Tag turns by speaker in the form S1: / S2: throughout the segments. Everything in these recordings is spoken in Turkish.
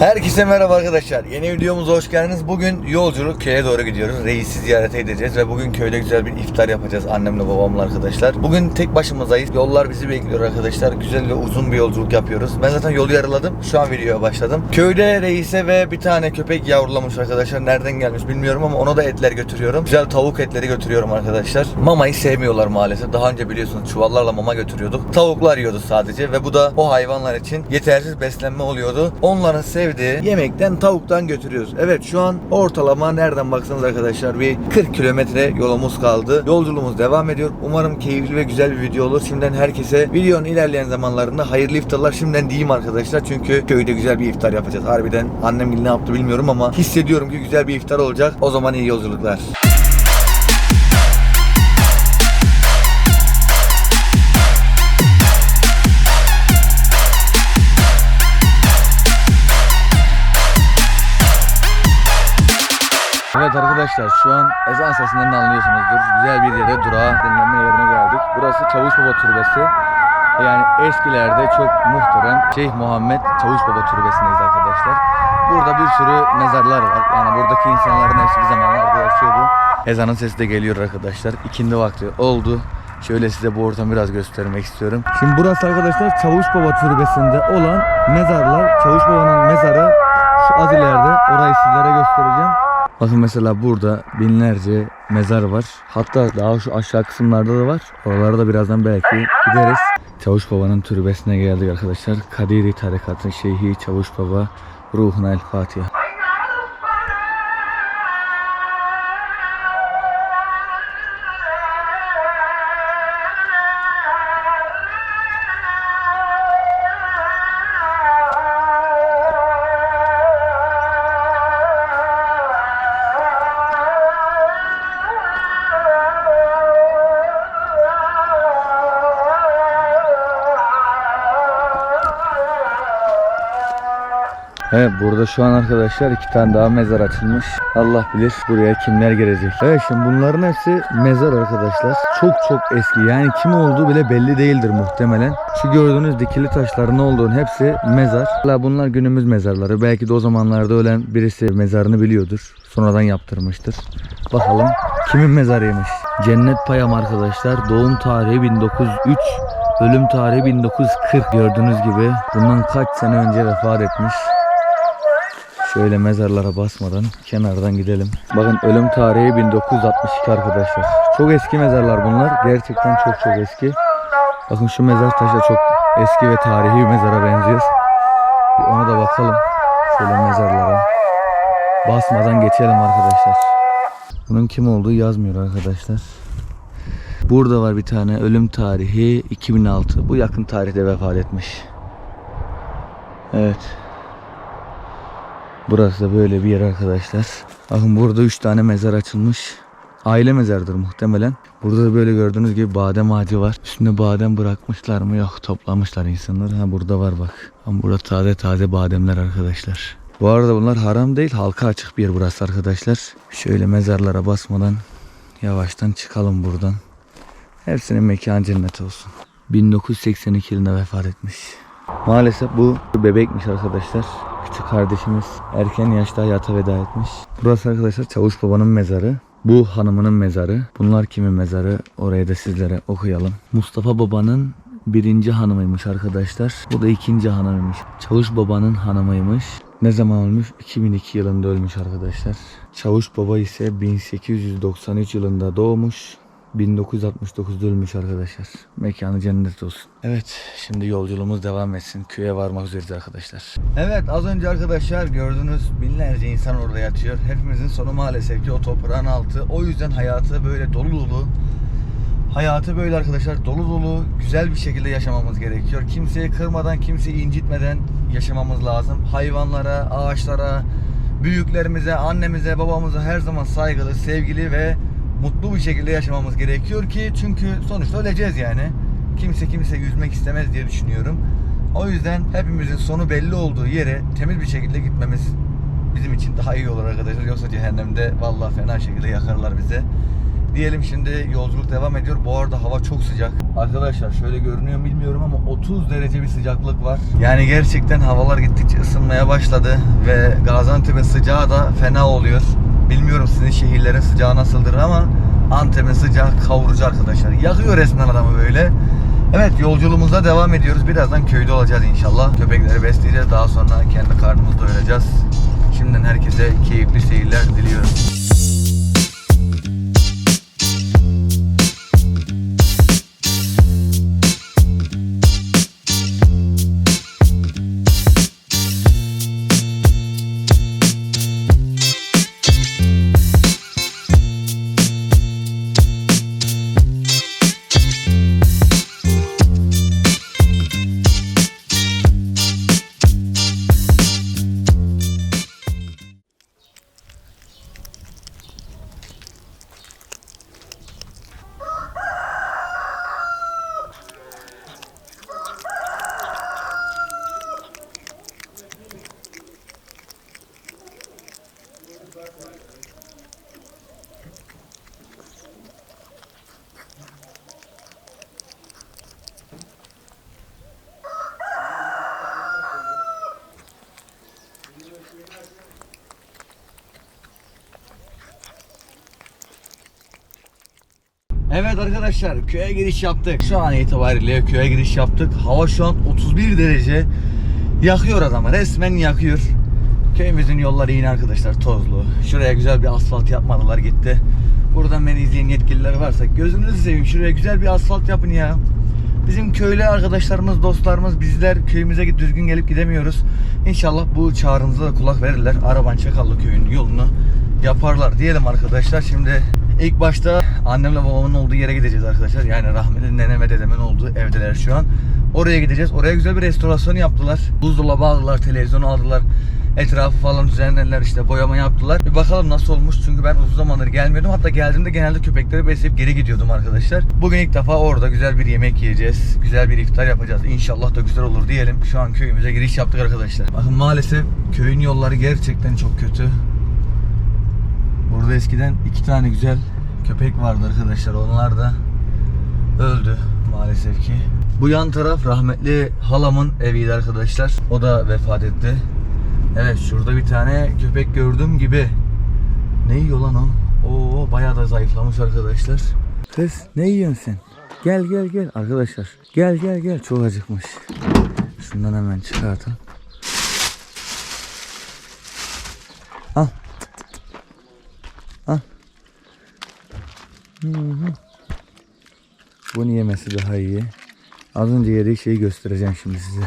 S1: Herkese merhaba arkadaşlar. Yeni videomuza hoş geldiniz. Bugün yolculuk köye doğru gidiyoruz. Reisi ziyaret edeceğiz ve bugün köyde güzel bir iftar yapacağız annemle babamla arkadaşlar. Bugün tek başımızdayız. Yollar bizi bekliyor arkadaşlar. Güzel ve uzun bir yolculuk yapıyoruz. Ben zaten yolu yarıladım. Şu an videoya başladım. Köyde reise ve bir tane köpek yavrulamış arkadaşlar. Nereden gelmiş bilmiyorum ama ona da etler götürüyorum. Güzel tavuk etleri götürüyorum arkadaşlar. Mamayı sevmiyorlar maalesef. Daha önce biliyorsunuz çuvallarla mama götürüyorduk. Tavuklar yiyordu sadece ve bu da o hayvanlar için yetersiz beslenme oluyordu. Onların sevdiği yemekten tavuktan götürüyoruz. Evet şu an ortalama nereden baksanız arkadaşlar bir 40 kilometre yolumuz kaldı. Yolculuğumuz devam ediyor. Umarım keyifli ve güzel bir video olur. Şimdiden herkese videonun ilerleyen zamanlarında hayırlı iftarlar şimdiden diyeyim arkadaşlar. Çünkü köyde güzel bir iftar yapacağız. Harbiden annem ne yaptı bilmiyorum ama hissediyorum ki güzel bir iftar olacak. O zaman iyi yolculuklar. Evet arkadaşlar şu an ezan sesinden de anlıyorsunuzdur. Güzel bir yere durağa dinlenme yerine geldik. Burası Çavuş Baba Türbesi. Yani eskilerde çok muhterem Şeyh Muhammed Çavuş Baba Türbesi'ndeyiz arkadaşlar. Burada bir sürü mezarlar var. Yani buradaki insanların hepsi bir zamanlarda yaşıyordu. Ezanın sesi de geliyor arkadaşlar. İkindi vakti oldu. Şöyle size bu ortamı biraz göstermek istiyorum. Şimdi burası arkadaşlar Çavuş Baba Türbesi'nde olan mezarlar. Çavuş Baba'nın mezarı şu az ileride. Orayı sizlere göstereceğim. Bakın mesela burada binlerce mezar var. Hatta daha şu aşağı kısımlarda da var. Oralara da birazdan belki gideriz. Çavuş Baba'nın türbesine geldik arkadaşlar. Kadiri Tarikatı Şeyhi Çavuş Baba Ruhuna El Fatiha. Burada şu an arkadaşlar iki tane daha mezar açılmış. Allah bilir buraya kimler gelecek. Evet şimdi bunların hepsi mezar arkadaşlar. Çok çok eski yani kim olduğu bile belli değildir muhtemelen. Şu gördüğünüz dikili taşların olduğunu hepsi mezar. Hala bunlar günümüz mezarları. Belki de o zamanlarda ölen birisi mezarını biliyordur. Sonradan yaptırmıştır. Bakalım kimin mezarıymış. Cennet Payam arkadaşlar. Doğum tarihi 1903. Ölüm tarihi 1940 gördüğünüz gibi bundan kaç sene önce vefat etmiş. Şöyle mezarlara basmadan kenardan gidelim. Bakın ölüm tarihi 1962 arkadaşlar. Çok eski mezarlar bunlar. Gerçekten çok çok eski. Bakın şu mezar taşı çok eski ve tarihi bir mezara benziyor. Bir ona da bakalım. Şöyle mezarlara. Basmadan geçelim arkadaşlar. Bunun kim olduğu yazmıyor arkadaşlar. Burada var bir tane ölüm tarihi 2006. Bu yakın tarihte vefat etmiş. Evet. Burası da böyle bir yer arkadaşlar. Bakın burada 3 tane mezar açılmış. Aile mezardır muhtemelen. Burada da böyle gördüğünüz gibi badem ağacı var. Üstünde badem bırakmışlar mı? Yok toplamışlar insanlar. Ha burada var bak. Ama burada taze taze bademler arkadaşlar. Bu arada bunlar haram değil. Halka açık bir yer burası arkadaşlar. Şöyle mezarlara basmadan yavaştan çıkalım buradan. Hepsinin mekan cennet olsun. 1982 yılında vefat etmiş. Maalesef bu bebekmiş arkadaşlar. Küçük kardeşimiz erken yaşta hayata veda etmiş. Burası arkadaşlar Çavuş Baba'nın mezarı. Bu hanımının mezarı. Bunlar kimin mezarı? Orayı da sizlere okuyalım. Mustafa Baba'nın birinci hanımıymış arkadaşlar. Bu da ikinci hanımıymış. Çavuş Baba'nın hanımıymış. Ne zaman ölmüş? 2002 yılında ölmüş arkadaşlar. Çavuş Baba ise 1893 yılında doğmuş. 1969'da ölmüş arkadaşlar. Mekanı cennet olsun. Evet şimdi yolculuğumuz devam etsin. Köye varmak üzereyiz arkadaşlar. Evet az önce arkadaşlar gördüğünüz binlerce insan orada yatıyor. Hepimizin sonu maalesef ki o toprağın altı. O yüzden hayatı böyle dolu dolu. Hayatı böyle arkadaşlar dolu dolu güzel bir şekilde yaşamamız gerekiyor. Kimseyi kırmadan, kimseyi incitmeden yaşamamız lazım. Hayvanlara, ağaçlara, büyüklerimize, annemize, babamıza her zaman saygılı, sevgili ve mutlu bir şekilde yaşamamız gerekiyor ki çünkü sonuçta öleceğiz yani. Kimse kimse yüzmek istemez diye düşünüyorum. O yüzden hepimizin sonu belli olduğu yere temiz bir şekilde gitmemiz bizim için daha iyi olur arkadaşlar. Yoksa cehennemde vallahi fena şekilde yakarlar bize. Diyelim şimdi yolculuk devam ediyor. Bu arada hava çok sıcak. Arkadaşlar şöyle görünüyor bilmiyorum ama 30 derece bir sıcaklık var. Yani gerçekten havalar gittikçe ısınmaya başladı ve Gaziantep'in sıcağı da fena oluyor. Bilmiyorum sizin şehirlerin sıcağı nasıldır ama Antep'in sıcağı kavurucu arkadaşlar. Yakıyor resmen adamı böyle. Evet yolculuğumuza devam ediyoruz. Birazdan köyde olacağız inşallah. Köpekleri besleyeceğiz. Daha sonra kendi karnımızı doyuracağız. Şimdiden herkese keyifli seyirler diliyorum. Arkadaşlar köye giriş yaptık. Şu an itibariyle köye giriş yaptık. Hava şu an 31 derece. Yakıyor adamı resmen yakıyor. Köyümüzün yolları yine arkadaşlar tozlu. Şuraya güzel bir asfalt yapmadılar gitti. Buradan beni izleyen yetkililer varsa gözünüzü seveyim şuraya güzel bir asfalt yapın ya. Bizim köylü arkadaşlarımız, dostlarımız bizler köyümüze düzgün gelip gidemiyoruz. İnşallah bu çağrımıza da kulak verirler. Araban Çakallı köyünün yolunu yaparlar diyelim arkadaşlar. Şimdi ilk başta annemle babamın olduğu yere gideceğiz arkadaşlar. Yani rahmetli nenem ve dedemin olduğu evdeler şu an. Oraya gideceğiz. Oraya güzel bir restorasyon yaptılar. Buzdolabı aldılar, televizyonu aldılar. Etrafı falan düzenlediler işte boyama yaptılar. Bir bakalım nasıl olmuş çünkü ben uzun zamandır gelmiyordum. Hatta geldiğimde genelde köpekleri besleyip geri gidiyordum arkadaşlar. Bugün ilk defa orada güzel bir yemek yiyeceğiz. Güzel bir iftar yapacağız. İnşallah da güzel olur diyelim. Şu an köyümüze giriş yaptık arkadaşlar. Bakın maalesef köyün yolları gerçekten çok kötü. Burada eskiden iki tane güzel köpek vardı arkadaşlar. Onlar da öldü maalesef ki. Bu yan taraf rahmetli halamın eviydi arkadaşlar. O da vefat etti. Evet şurada bir tane köpek gördüm gibi. Ne yiyor lan o? Oo bayağı da zayıflamış arkadaşlar. Kız ne yiyorsun sen? Gel gel gel arkadaşlar. Gel gel gel çok acıkmış. Şundan hemen çıkartın. Al. Al. Hı hı. Bunu yemesi daha iyi. Az önce yediği şeyi göstereceğim şimdi size.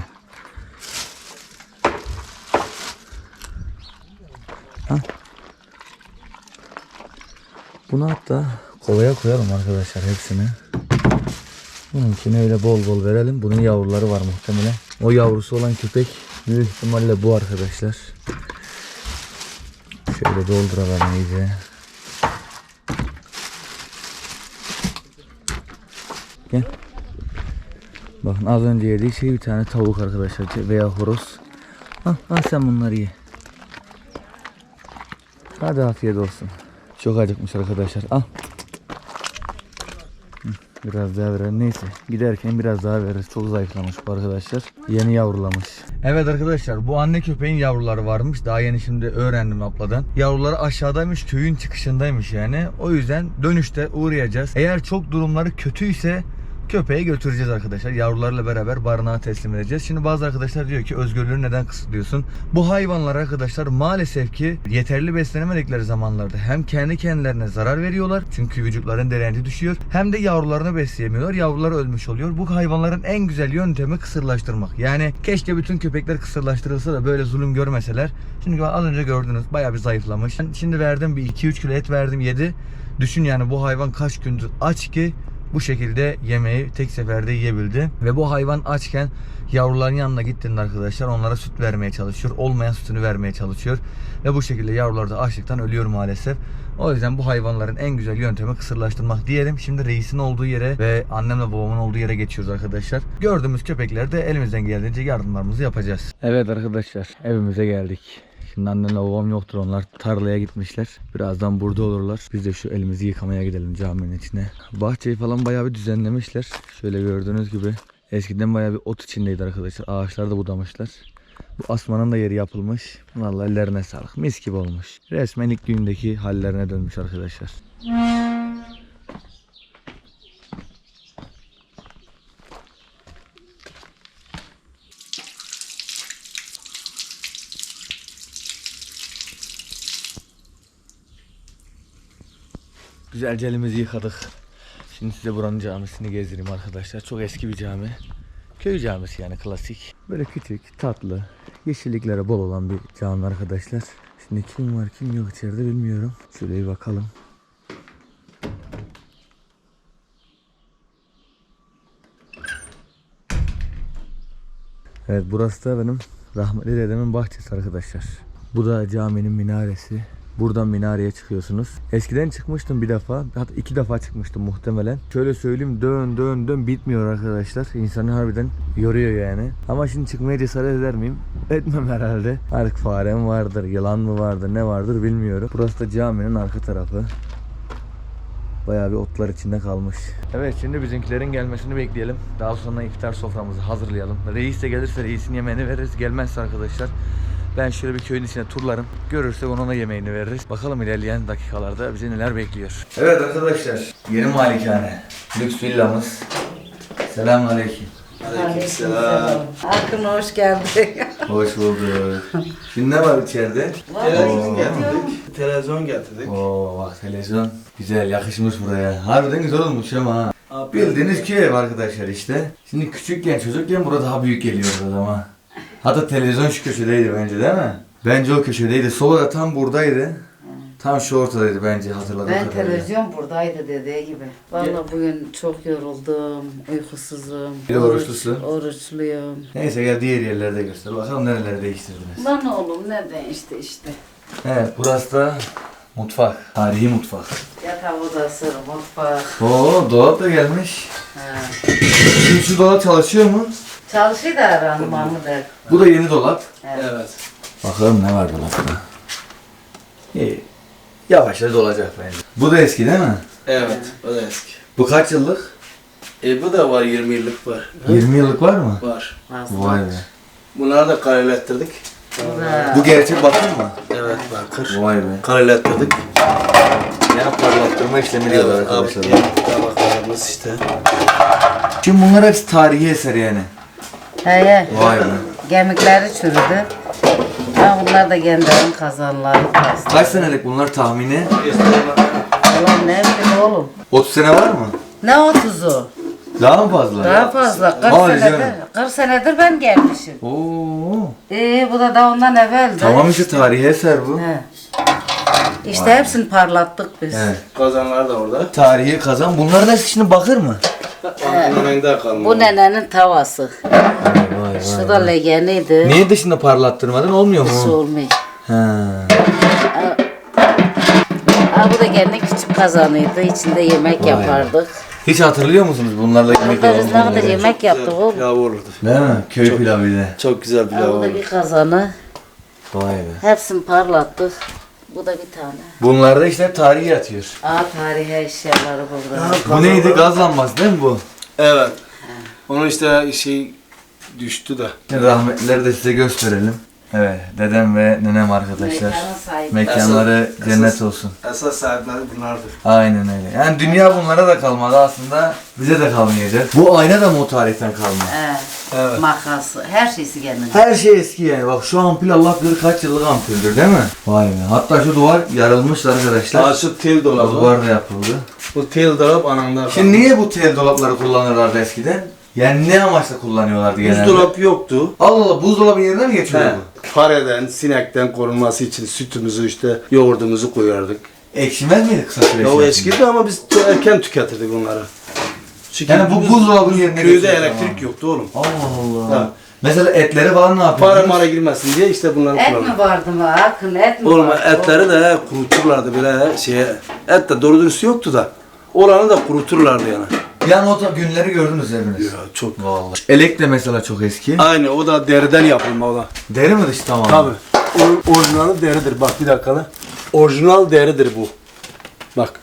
S1: Bunu hatta kovaya koyalım arkadaşlar hepsini. Bununkini öyle bol bol verelim. Bunun yavruları var muhtemelen. O yavrusu olan köpek büyük ihtimalle bu arkadaşlar. Şöyle dolduralım iyice. Bakın az önce yediği şey bir tane tavuk arkadaşlar veya horoz. Al, al sen bunları ye. Hadi afiyet olsun. Çok acıkmış arkadaşlar. Al. Biraz daha verelim. Neyse. Giderken biraz daha veririz. Çok zayıflamış bu arkadaşlar. Yeni yavrulamış. Evet arkadaşlar bu anne köpeğin yavruları varmış. Daha yeni şimdi öğrendim abladan. Yavruları aşağıdaymış. Köyün çıkışındaymış yani. O yüzden dönüşte uğrayacağız. Eğer çok durumları kötüyse köpeği götüreceğiz arkadaşlar. Yavrularla beraber barınağa teslim edeceğiz. Şimdi bazı arkadaşlar diyor ki özgürlüğünü neden kısıtlıyorsun? Bu hayvanlar arkadaşlar maalesef ki yeterli beslenemedikleri zamanlarda hem kendi kendilerine zarar veriyorlar. Çünkü vücutların direnci düşüyor. Hem de yavrularını besleyemiyorlar. Yavruları ölmüş oluyor. Bu hayvanların en güzel yöntemi kısırlaştırmak. Yani keşke bütün köpekler kısırlaştırılsa da böyle zulüm görmeseler. Şimdi az önce gördünüz bayağı bir zayıflamış. Ben Şimdi verdim bir 2-3 kilo et verdim yedi. Düşün yani bu hayvan kaç gündür aç ki bu şekilde yemeği tek seferde yiyebildi. Ve bu hayvan açken yavruların yanına gittiğinde arkadaşlar onlara süt vermeye çalışıyor. Olmayan sütünü vermeye çalışıyor. Ve bu şekilde yavrular da açlıktan ölüyor maalesef. O yüzden bu hayvanların en güzel yöntemi kısırlaştırmak diyelim. Şimdi reisin olduğu yere ve annemle babamın olduğu yere geçiyoruz arkadaşlar. Gördüğümüz köpeklerde elimizden geldiğince yardımlarımızı yapacağız. Evet arkadaşlar evimize geldik. Şimdi annemle babam yoktur onlar tarlaya gitmişler. Birazdan burada olurlar. Biz de şu elimizi yıkamaya gidelim caminin içine. Bahçeyi falan bayağı bir düzenlemişler. Şöyle gördüğünüz gibi. Eskiden bayağı bir ot içindeydi arkadaşlar. Ağaçlar da budamışlar. Bu asmanın da yeri yapılmış. Vallahi ellerine sağlık. Mis gibi olmuş. Resmen ilk gündeki hallerine dönmüş arkadaşlar. Güzelce elimizi yıkadık. Şimdi size buranın camisini gezdireyim arkadaşlar. Çok eski bir cami. Köy camisi yani klasik. Böyle küçük, tatlı, yeşilliklere bol olan bir cami arkadaşlar. Şimdi kim var kim yok içeride bilmiyorum. Şöyle bir bakalım. Evet burası da benim rahmetli dedemin bahçesi arkadaşlar. Bu da caminin minaresi. Buradan minareye çıkıyorsunuz. Eskiden çıkmıştım bir defa. Hatta iki defa çıkmıştım muhtemelen. Şöyle söyleyeyim dön dön dön bitmiyor arkadaşlar. İnsanı harbiden yoruyor yani. Ama şimdi çıkmaya cesaret eder miyim? Etmem herhalde. Artık fare mi vardır, yılan mı vardır, ne vardır bilmiyorum. Burası da caminin arka tarafı. Bayağı bir otlar içinde kalmış. Evet şimdi bizimkilerin gelmesini bekleyelim. Daha sonra iftar soframızı hazırlayalım. Reis de gelirse reisin yemeğini veririz. Gelmezse arkadaşlar ben şöyle bir köyün içine turlarım. Görürsek ona yemeğini veririz. Bakalım ilerleyen dakikalarda bizi neler bekliyor. Evet arkadaşlar yeni malikane. Lüks villamız. Selamünaleyküm.
S2: Aleykümselam. Akın hoş geldin.
S1: Hoş bulduk. Şimdi ne var içeride?
S2: Vallahi
S3: getirdik. Televizyon getirdik.
S1: Oo bak televizyon güzel yakışmış buraya. Harbiden güzel olmuş ama. Bildiğiniz köy ev arkadaşlar işte. Şimdi küçükken çocukken burada daha büyük geliyordu ama. Hatta televizyon şu köşedeydi bence değil mi? Bence o köşedeydi. Soba da tam buradaydı. Tam şu ortadaydı bence hatırladığım
S2: Ben
S1: kadarıyla.
S2: televizyon buradaydı dediği gibi. Vallahi bugün çok yoruldum, uykusuzum.
S1: Bir de oruçlusun.
S2: Oruçluyum.
S1: Neyse gel diğer yerlerde göster. Bakalım nereleri değiştirdiniz.
S2: Lan oğlum ne değişti işte.
S1: Evet burası da mutfak. Tarihi mutfak.
S2: Yatak odası, mutfak.
S1: Oo dolap da gelmiş.
S2: Ha.
S1: Şimdi şu dolap çalışıyor mu?
S2: Çalışıyor da randımanı da.
S1: Bu da yeni dolap.
S2: Evet.
S3: Evet.
S1: Bakalım ne var dolapta. İyi. Yavaşça dolacak bence. Bu da eski değil mi?
S3: Evet. O da eski.
S1: Bu kaç yıllık?
S3: E bu da var 20 yıllık var.
S1: 20 yıllık var mı?
S3: Var.
S1: Vay be.
S3: Bunları da karelettirdik.
S2: Bu
S1: gerçek bakır mı?
S3: Evet bakır.
S1: Vay be.
S3: Karelettirdik.
S1: Yani parlattırma işlemi diyorlar
S3: Evet
S1: arkadaşlar.
S3: abi. Tabaklarımız işte.
S1: Şimdi bunlar hepsi tarihi eser yani.
S2: He,
S1: Vay be.
S2: Gemikleri çürüdü. Ha, bunlar da kendilerinin kazanları kastı.
S1: Kaç senelik bunlar tahmini?
S2: Ulan ne bileyim oğlum.
S1: 30 sene var mı?
S2: Ne otuzu?
S1: Daha mı fazla?
S2: Daha fazla. 40
S1: Vay
S2: senedir,
S1: canına.
S2: 40 senedir ben gelmişim.
S1: Oo.
S2: Ee, bu da daha ondan evveldi.
S1: Tamam işte tarihi eser bu.
S2: He. İşte hepsini parlattık biz.
S1: Evet.
S3: Kazanlar da orada.
S1: Tarihi kazan. Bunlar da şimdi bakır mı?
S2: Bu nenenin tavası.
S1: Vay vay.
S2: Şu da legeniydi.
S1: Niye dışında parlattırmadın? Olmuyor
S2: Hiç
S1: mu?
S2: olmuyor.
S1: Ha.
S2: Bu da kendi küçük kazanıydı. İçinde yemek
S1: Vay.
S2: yapardık.
S1: Hiç hatırlıyor musunuz bunlarla yemek
S2: Burada biz ne kadar
S1: yapmayı?
S2: yemek yaptık oğlum.
S3: Pilav olurdu.
S1: Değil mi? Köy pilavıyla.
S3: Çok güzel
S2: Ha,
S3: pilav
S2: bu da
S3: olurdu.
S2: bir kazanı.
S1: Vay be.
S2: Hepsini parlattık. Bu da bir tane.
S1: Bunlarda işte hep tarihi yatıyor.
S2: Aa tarihi eşyaları burada.
S1: Bu neydi? Gaz lambası değil mi bu?
S3: Evet. Onun işte şey düştü de.
S1: Rahmetlileri de size gösterelim. Evet, dedem ve nenem arkadaşlar. Mekanları
S3: Esas-
S1: cennet
S3: esas-
S1: olsun.
S3: Esas sahipleri bunlardır.
S1: Aynen öyle. Yani dünya bunlara da kalmadı aslında. Bize de kalmayacak. Bu ayna da mı o tarihten kalma?
S2: He.
S3: Evet.
S2: Makası. Her şeysi kendine.
S1: Her şey eski yani. Bak şu ampul Allah bilir kaç yıllık ampuldür değil mi? Vay be. Hatta şu duvar yarılmış arkadaşlar.
S3: Daha şu tel
S1: O
S3: dolabı.
S1: duvar da yapıldı.
S3: Bu tel dolap anamda
S1: Şimdi niye bu tel dolapları kullanırlardı eskiden? Yani ne amaçla kullanıyorlardı genelde?
S3: Buzdolabı yoktu.
S1: Allah Allah buzdolabın yerine mi geçiyor
S3: He.
S1: bu?
S3: Fareden, sinekten korunması için sütümüzü işte yoğurdumuzu koyardık.
S1: Ekşimez miydi kısa süre
S3: Ya o eskidi ama biz erken tüketirdik onları. Çünkü
S1: Yani bu buzdolabının yerine
S3: Köyde elektrik
S1: tamam.
S3: yoktu oğlum.
S1: Allah Allah.
S3: Ha.
S1: Mesela etleri falan ne
S3: Para
S1: yapıyordunuz?
S3: mara girmesin diye işte bunları
S2: Et mi
S3: kullandık.
S2: vardı mı? Akın et mi
S3: Oğlum
S2: vardı?
S3: etleri de kuruturlardı böyle şeye. Et de doğru dürüst yoktu da. Olanı da kuruturlardı yani.
S1: Yani o da günleri gördünüz hepiniz.
S3: Ya çok.
S1: Vallahi. Elek de mesela çok eski.
S3: Aynı o da deriden yapılma o da.
S1: Deri mi dışı tamam?
S3: Tabi. orijinali deridir. Bak bir dakika lan. Orijinal deridir bu. Bak.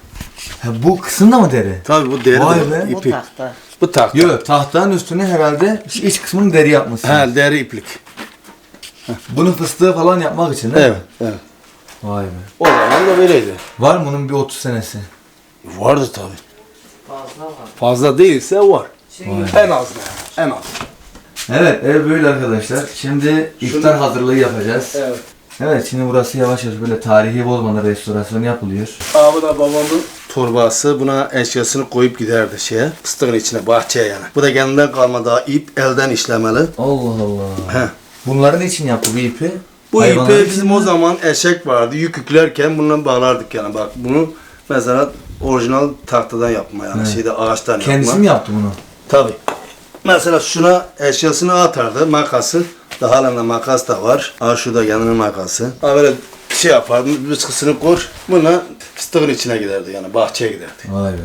S1: Ha, bu kısım da mı deri?
S3: Tabii bu deridir.
S1: Vay be.
S2: Bu
S3: İpi.
S2: tahta.
S3: Bu tahta.
S1: Yok tahtanın üstüne herhalde iç kısmını deri yapmışsın.
S3: He deri iplik.
S1: Bunu fıstığı falan yapmak için değil
S3: Evet.
S1: mi?
S3: evet.
S1: Vay be.
S3: O zaman da böyleydi.
S1: Var mı bunun bir 30 senesi?
S3: Vardı tabii.
S2: Fazla var.
S3: Fazla değilse var.
S2: Çünkü
S3: En az yani. En az.
S1: Evet ev böyle arkadaşlar. Şimdi iftar hazırlığı yapacağız.
S3: Evet.
S1: Evet şimdi burası yavaş yavaş böyle tarihi bozmadan restorasyon yapılıyor.
S3: Abi da babamın torbası buna eşyasını koyup giderdi şeye. Fıstığın içine, bahçeye yani. Bu da kendinden kalma daha ip elden işlemeli.
S1: Allah Allah.
S3: He.
S1: Bunların için yaptı bu ipi?
S3: Bu
S1: Hayvanlar
S3: ipi bizim
S1: mi?
S3: o zaman eşek vardı. Yük yüklerken bununla bağlardık yani. Bak bunu mesela orijinal tahtadan yapma yani.
S1: Evet.
S3: Şeyde ağaçtan
S1: Kendisi
S3: yapma.
S1: mi yaptı bunu?
S3: Tabii. Mesela şuna eşyasını atardı, makası. Daha halen de makas da var. Aa şurada yanının makası. Ha böyle şey yapardı, biskısını kur. Buna fıstığın içine giderdi yani bahçeye giderdi.
S1: Vay be.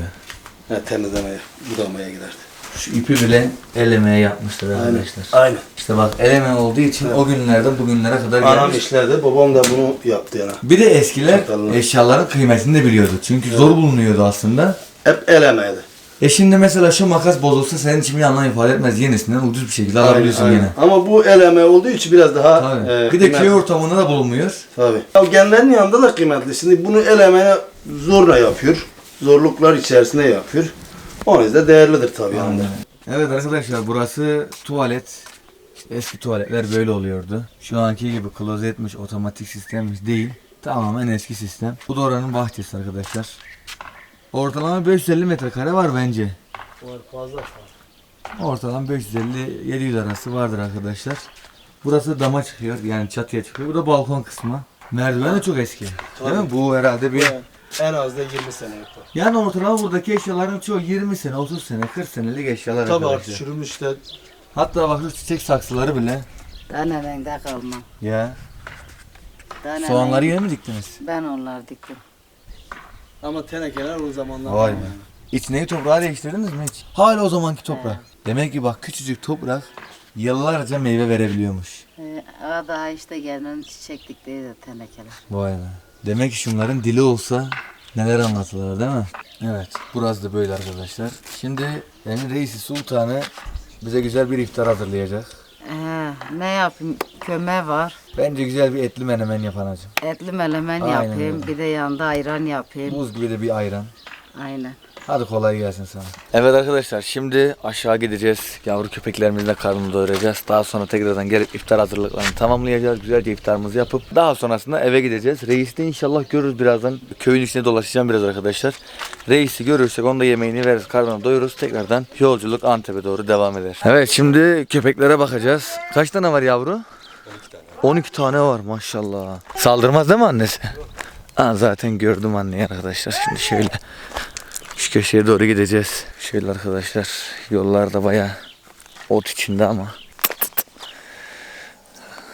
S3: Yani temizlemeye, budamaya giderdi.
S1: Şu ipi bile el emeği yapmışlar arkadaşlar.
S3: Aynen.
S1: İşte bak el emeği olduğu için o günlerden bugünlere kadar
S3: Anam
S1: gelmiş.
S3: işlerdi, babam da bunu yaptı yani.
S1: Bir de eskiler
S3: Çatallı.
S1: eşyaların kıymetini de biliyordu. Çünkü zor bulunuyordu aslında.
S3: Hep el emeğiydi.
S1: E şimdi mesela şu makas bozulsa senin için bir anlam ifade etmez. Yenisinden ucuz bir şekilde alabiliyorsun
S3: Aynen,
S1: yine.
S3: Ama bu el emeği olduğu için biraz daha...
S1: Tabii.
S3: e,
S1: bir de köy ortamında da bulunmuyor.
S3: Tabii. Ya genlerin yanında da kıymetli. Şimdi bunu el emeğine zorla yapıyor. Zorluklar içerisinde yapıyor. O yüzden değerlidir tabii yani.
S1: Evet arkadaşlar burası tuvalet. Eski tuvaletler böyle oluyordu. Şu anki gibi klozetmiş, otomatik sistemmiş değil. Tamamen eski sistem. Bu da oranın bahçesi arkadaşlar. Ortalama 550 metrekare var bence.
S3: Var fazla
S1: Ortalama 550-700 arası vardır arkadaşlar. Burası dama çıkıyor yani çatıya çıkıyor. Bu da balkon kısmı. Merdiven de çok eski. Değil mi? Bu herhalde bir...
S3: En az da 20 sene yapar.
S1: Yani ortalama buradaki eşyaların çoğu 20 sene, 30 sene, 40 senelik eşyalar
S3: Tabii
S1: arkadaşlar.
S3: artık çürümüşler.
S1: Hatta bak şu çiçek saksıları bile.
S2: Taneden kalma.
S1: Ya.
S2: Taneden-
S1: Soğanları yine mi diktiniz?
S2: Ben onlar diktim.
S3: Ama tenekeler o zamanlar.
S1: Vay be. İçindeki toprağı değiştirdiniz mi hiç? Hala o zamanki toprak. Demek ki bak küçücük toprak yıllarca meyve verebiliyormuş.
S2: Ee, o daha işte gelmenin çiçek diktiği de tenekeler.
S1: Vay be. Demek ki şunların dili olsa neler anlatılır değil mi? Evet. Burası da böyle arkadaşlar. Şimdi Emir Reisi Sultanı bize güzel bir iftar hazırlayacak.
S2: Ee, ne yapayım? Köme var.
S1: Bence güzel bir etli menemen yapanacım.
S2: Etli melemen
S1: Aynen
S2: yapayım.
S1: öyle.
S2: Bir de yanında ayran yapayım.
S1: Buz gibi de bir ayran.
S2: Aynen.
S1: Hadi kolay gelsin sana. Evet arkadaşlar şimdi aşağı gideceğiz. Yavru köpeklerimizle karnını doyuracağız. Daha sonra tekrardan gelip iftar hazırlıklarını tamamlayacağız. Güzelce iftarımızı yapıp daha sonrasında eve gideceğiz. Reis'i de inşallah görürüz birazdan. Köyün içine dolaşacağım biraz arkadaşlar. Reis'i görürsek onda yemeğini veririz. Karnını doyururuz. Tekrardan yolculuk Antep'e doğru devam eder. Evet şimdi köpeklere bakacağız. Kaç tane var yavru? 12 tane var maşallah. Saldırmaz değil mi annesi? Aa, zaten gördüm anneyi arkadaşlar. Şimdi şöyle şu köşeye doğru gideceğiz. Şöyle arkadaşlar yollar da baya ot içinde ama.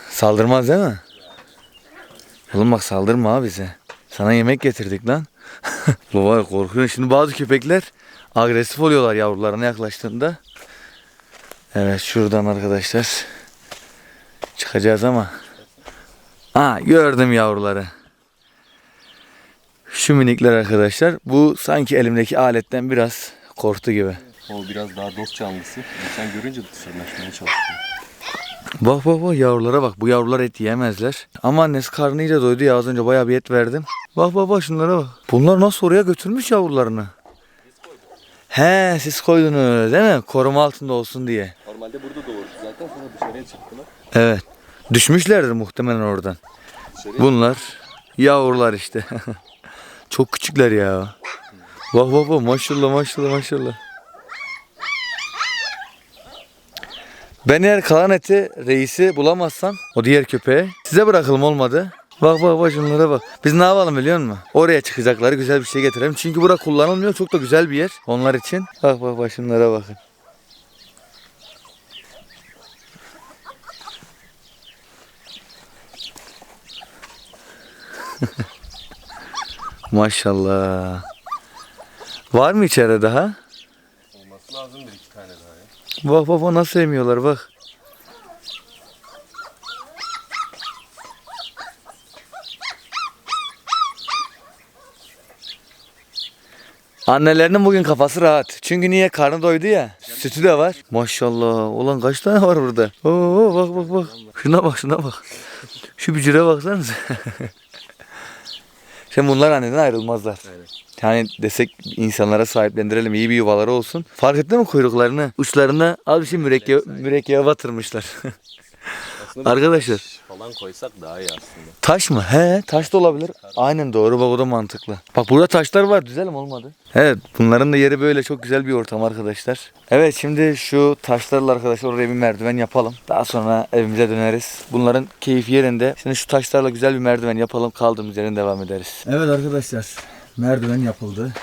S1: Saldırmaz değil mi? Oğlum bak saldırma bize. Sana yemek getirdik lan. Baba korkuyorum. Şimdi bazı köpekler agresif oluyorlar yavrularına yaklaştığında. Evet şuradan arkadaşlar. Çıkacağız ama. Aa gördüm yavruları. Şu minikler arkadaşlar. Bu sanki elimdeki aletten biraz korktu gibi.
S4: O biraz daha dost canlısı. Sen görünce dışarılaşmaya çalışıyor.
S1: Bak bak bak yavrulara bak. Bu yavrular et yiyemezler. Ama annesi karnı iyice doydu ya az önce bayağı bir et verdim. Bak bak bak şunlara bak. Bunlar nasıl oraya götürmüş yavrularını? He siz koydunuz değil mi? Koruma altında olsun diye.
S4: Normalde burada doğurdu zaten sonra dışarıya çıktılar.
S1: Evet. Düşmüşlerdir muhtemelen oradan.
S4: Dışarıya
S1: Bunlar yavrular işte. Çok küçükler ya. Bak bak bak maşallah maşallah maşallah. Ben eğer kalan eti reisi bulamazsam o diğer köpeğe size bırakalım olmadı. Bak bak bak şunlara bak. Biz ne yapalım biliyor musun? Oraya çıkacakları güzel bir şey getirelim. Çünkü bura kullanılmıyor. Çok da güzel bir yer onlar için. Bak bak bak şunlara bakın. Maşallah. Var mı içeride daha?
S4: Olması lazımdır iki tane daha ya.
S1: Bak bak bak nasıl emiyorlar bak. Annelerinin bugün kafası rahat. Çünkü niye karnı doydu ya. Sütü de var. Maşallah. Ulan kaç tane var burada? Oo bak bak bak. Şuna bak şuna bak. Şu bücüre baksanıza. Şimdi bunlar anneden ayrılmazlar. Yani desek insanlara sahiplendirelim iyi bir yuvaları olsun. Fark ettin mi kuyruklarını? Uçlarına az bir şey mürekkebe, mürekkebe batırmışlar.
S4: Aslında
S1: Arkadaşlar.
S4: taş falan koysak daha iyi aslında.
S1: Taş mı? He taş da olabilir. Aynen doğru bak o da mantıklı. Bak burada taşlar var düzelim olmadı. Evet bunların da yeri böyle çok güzel bir ortam arkadaşlar. Evet şimdi şu taşlarla arkadaşlar oraya bir merdiven yapalım. Daha sonra evimize döneriz. Bunların keyfi yerinde. Şimdi şu taşlarla güzel bir merdiven yapalım kaldığımız yerden devam ederiz. Evet arkadaşlar merdiven yapıldı.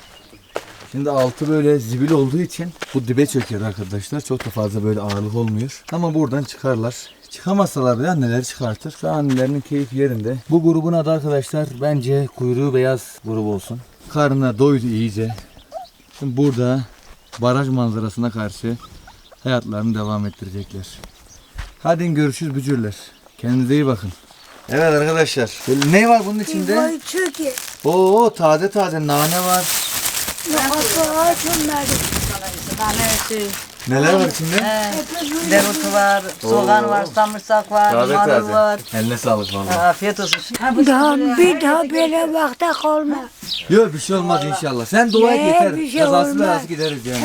S1: Şimdi altı böyle zibil olduğu için bu dibe çöküyor arkadaşlar. Çok da fazla böyle ağırlık olmuyor. Ama buradan çıkarlar. Çıkamazsalar bile anneleri çıkartır. Şu an annelerinin keyfi yerinde. Bu grubun adı arkadaşlar bence kuyruğu beyaz grubu olsun. Karnına doydu iyice. Şimdi burada baraj manzarasına karşı hayatlarını devam ettirecekler. Hadi görüşürüz bücürler. Kendinize iyi bakın. Evet arkadaşlar. Ne var bunun içinde?
S5: Vay çöke.
S1: Oo taze taze nane var.
S5: Ağaç onları.
S2: Tanesi.
S1: Neler var içinde?
S2: Dereotu var, soğan var, samırsak var, marul
S1: taze.
S2: var.
S1: Eline sağlık vallahi.
S2: Afiyet olsun. Ha, bu
S5: Daha bir daha böyle vakte kalma.
S1: Yok bir şey olmaz inşallah. Sen dua et
S5: Ne,
S1: yeter.
S5: bir şey
S1: Kazası
S5: olmaz.
S1: belası gideriz yani.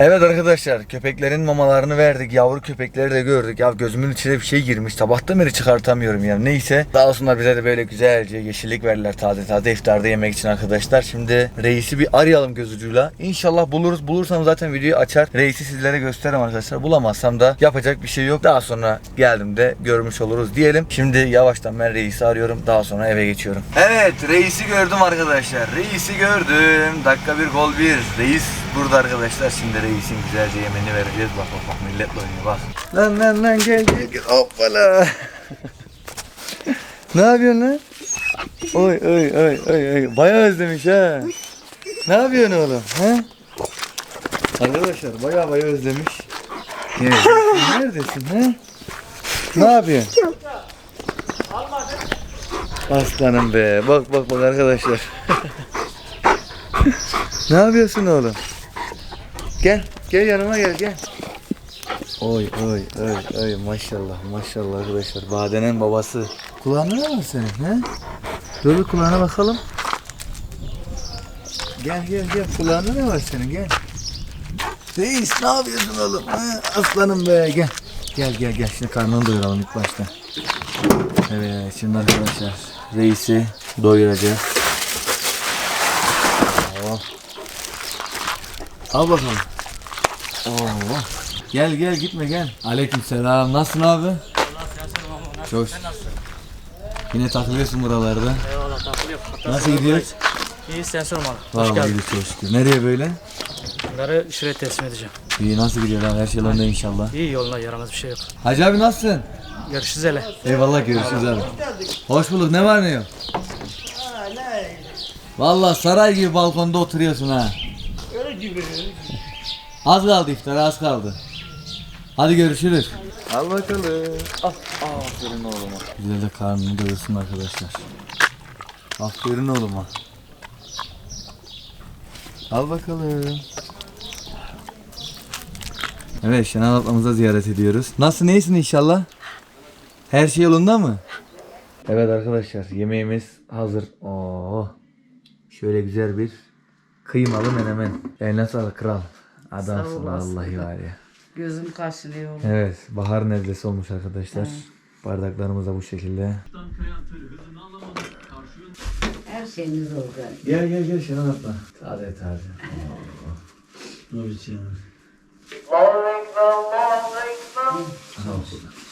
S1: Evet arkadaşlar köpeklerin mamalarını verdik. Yavru köpekleri de gördük. Ya gözümün içine bir şey girmiş. Sabahtan beri çıkartamıyorum ya. Neyse. Daha sonra bize de böyle güzelce yeşillik verdiler taze taze iftarda yemek için arkadaşlar. Şimdi reisi bir arayalım göz ucuyla. İnşallah buluruz. Bulursam zaten videoyu açar. Reisi sizlere gösteririm arkadaşlar. Bulamazsam da yapacak bir şey yok. Daha sonra geldiğimde görmüş oluruz diyelim. Şimdi yavaştan ben reisi arıyorum. Daha sonra eve geçiyorum. Evet reisi gördüm arkadaşlar. Reisi gördüm. Dakika bir gol bir. Reis burada arkadaşlar. Şimdi reisin güzelce yemeğini vereceğiz. Bak bak bak milletle oynuyor bak. Lan lan lan gel gel gel. Hoppala. ne yapıyorsun lan? Oy oy oy oy oy. Bayağı özlemiş ha. Ne yapıyorsun oğlum? He? Arkadaşlar bayağı bayağı özlemiş. Neredesin? Neredesin he? Ne yapıyorsun? Aslanım be. Bak bak bak arkadaşlar. ne yapıyorsun oğlum? Gel. Gel yanıma gel gel. Oy oy oy oy maşallah maşallah arkadaşlar. Badenin babası. Kulağında ne var senin he? Dur bir kulağına bakalım. Gel gel gel kulağında ne var senin gel. Reis ne yapıyorsun oğlum? Ha, aslanım be gel. Gel gel gel şimdi karnını doyuralım ilk başta. Evet şimdi arkadaşlar reisi doyuracağız. Oh. Al bakalım. Oo. Gel gel gitme gel. Aleykümselam. Nasılsın abi? Çok. Yine takılıyorsun buralarda.
S6: Eyvallah takılıyor.
S1: Nasıl gidiyor?
S6: İyi sen sorma. Hoş
S1: Vallahi
S6: geldin.
S1: gidiyor çok şükür. Nereye böyle?
S6: Bunları şuraya teslim edeceğim.
S1: İyi nasıl gidiyor lan? Her şey yolunda inşallah.
S6: İyi yoluna yaramaz bir şey yok.
S1: Hacı abi nasılsın?
S6: Görüşürüz hele.
S1: Eyvallah görüşürüz abi. Hoş bulduk. Ne var ne yok? Vallahi saray gibi balkonda oturuyorsun ha. Az kaldı iftar az kaldı. Hadi görüşürüz. Al bakalım. Al. Aferin oğluma. Güzel de karnını doyursun arkadaşlar. Aferin oğluma. Al bakalım. Evet Şenal ablamıza ziyaret ediyoruz. Nasılsın iyisin inşallah? Her şey yolunda mı? Evet arkadaşlar yemeğimiz hazır. Oo. Şöyle güzel bir kıymalı menemen. Eline sağlık kral. Adamsın vallahi var ya.
S2: Gözüm kaşınıyor.
S1: Evet bahar nezlesi olmuş arkadaşlar. Bardaklarımız da bu şekilde.
S2: Her şeyiniz olacak.
S1: Gel gel gel Şenol abla. Taze taze.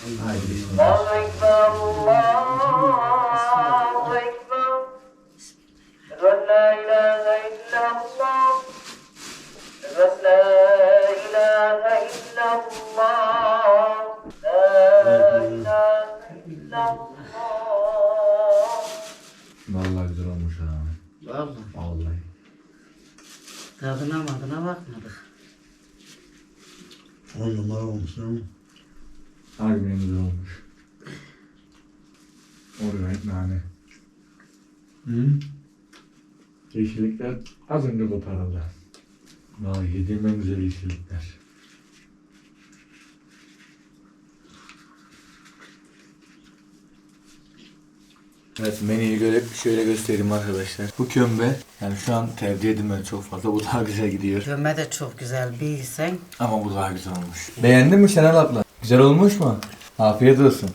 S3: Dur içine.
S1: Haydi bismillah. Vallahi güzel olmuş ha.
S2: Vallahi.
S1: Vallahi.
S2: Tadına madına bakmadık.
S3: On numara olmuş değil mi?
S1: Harbiden güzel olmuş. Organik nane.
S3: Hı?
S1: Yeşillikler az önce koparıldı. Vay yediğim en güzel yeşillikler. Evet menüyü görüp şöyle göstereyim arkadaşlar. Bu kömbe yani şu an tercih edilmez çok fazla. Bu daha güzel gidiyor.
S2: Gömme de çok güzel bilsen.
S1: Ama bu daha güzel olmuş. Beğendin mi Şenel abla? Güzel olmuş mu? Afiyet olsun.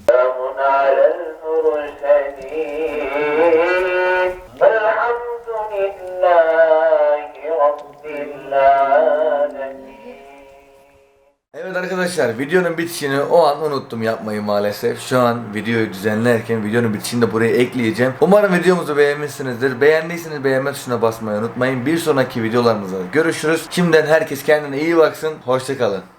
S1: Evet arkadaşlar videonun bitişini o an unuttum yapmayı maalesef. Şu an videoyu düzenlerken videonun bitişini de buraya ekleyeceğim. Umarım videomuzu beğenmişsinizdir. Beğendiyseniz beğenme tuşuna basmayı unutmayın. Bir sonraki videolarımızda görüşürüz. Şimdiden herkes kendine iyi baksın. Hoşçakalın.